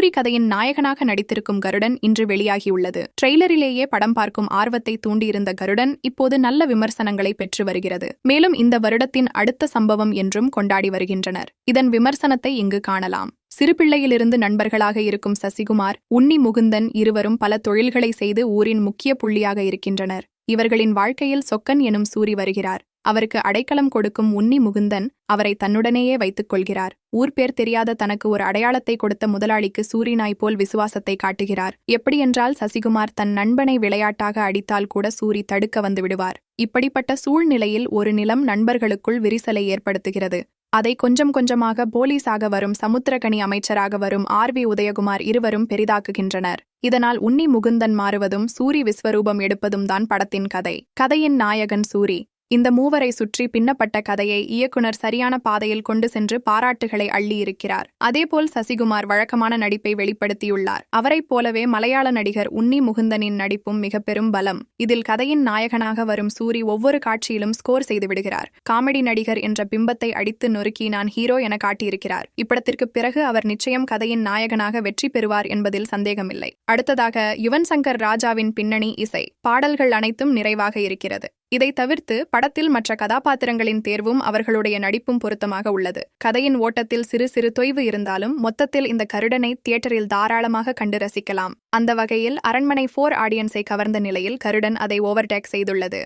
சூரி கதையின் நாயகனாக நடித்திருக்கும் கருடன் இன்று வெளியாகியுள்ளது. ட்ரெய்லரிலேயே படம் பார்க்கும் ஆர்வத்தை தூண்டியிருந்த கருடன் இப்போது நல்ல விமர்சனங்களை பெற்று வருகிறது. மேலும் இந்த வருடத்தின் அடுத்த சம்பவம் என்றும் கொண்டாடி வருகின்றனர். இதன் விமர்சனத்தை இங்கு காணலாம். சிறுபிள்ளையிலிருந்து நண்பர்களாக இருக்கும் சசிகுமார் உன்னி முகுந்தன் இருவரும் பல தொழில்களை செய்து ஊரின் முக்கிய புள்ளியாக இருக்கின்றனர். இவர்களின் வாழ்க்கையில் சொக்கன் எனும் சூரி வருகிறார். அவருக்கு அடைக்கலம் கொடுக்கும் உன்னி முகுந்தன் அவரை தன்னுடனேயே வைத்துக் கொள்கிறார் ஊர் பேர் தெரியாத தனக்கு ஒரு அடையாளத்தை கொடுத்த முதலாளிக்கு சூரினாய் போல் விசுவாசத்தை காட்டுகிறார். எப்படியென்றால் சசிகுமார் தன் நண்பனை விளையாட்டாக அடித்தால் கூட சூரி தடுக்க வந்து விடுவார். இப்படிப்பட்ட சூழ்நிலையில் ஒரு நிலம் நண்பர்களுக்குள் விரிசலை ஏற்படுத்துகிறது. அதை கொஞ்சம் கொஞ்சமாக போலீஸாக வரும் சமுத்திரகனி அமைச்சராக வரும் ஆர் வி உதயகுமார் இருவரும் பெரிதாக்குகின்றனர். இதனால் உன்னி முகுந்தன் மாறுவதும் சூரி விஸ்வரூபம் எடுப்பதும் தான் படத்தின் கதை. கதையின் நாயகன் சூரி. இந்த மூவரை சுற்றி பின்னப்பட்ட கதையை இயக்குனர் சரியான பாதையில் கொண்டு சென்று பாராட்டுகளை அள்ளியிருக்கிறார். அதேபோல் சசிகுமார் வழக்கமான நடிப்பை வெளிப்படுத்தியுள்ளார். அவரைப் போலவே மலையாள நடிகர் உன்னி முகுந்தனின் நடிப்பும் மிக பெரும் பலம். இதில் கதையின் நாயகனாக வரும் சூரி ஒவ்வொரு காட்சியிலும் ஸ்கோர் செய்து விடுகிறார். காமெடி நடிகர் என்ற பிம்பத்தை அடித்து நொறுக்கி நான் ஹீரோ என காட்டியிருக்கிறார். இப்படத்திற்கு பிறகு அவர் நிச்சயம் கதையின் நாயகனாக வெற்றி பெறுவார் என்பதில் சந்தேகமில்லை. அடுத்ததாக யுவன் சங்கர் ராஜாவின் பின்னணி இசை. பாடல்கள் அனைத்தும் நிறைவாக இருக்கிறது. இதை தவிர்த்து படத்தில் மற்ற கதாபாத்திரங்களின் தேர்வும் அவர்களுடைய நடிப்பும் பொருத்தமாக உள்ளது. கதையின் ஓட்டத்தில் சிறு சிறு தொய்வு இருந்தாலும் மொத்தத்தில் இந்த கருடனை தியேட்டரில் தாராளமாக கண்டு ரசிக்கலாம். அந்த வகையில் அரண்மனை ஃபோர் ஆடியன்ஸை கவர்ந்த நிலையில் கருடன் அதை ஓவர்டேக் செய்துள்ளது.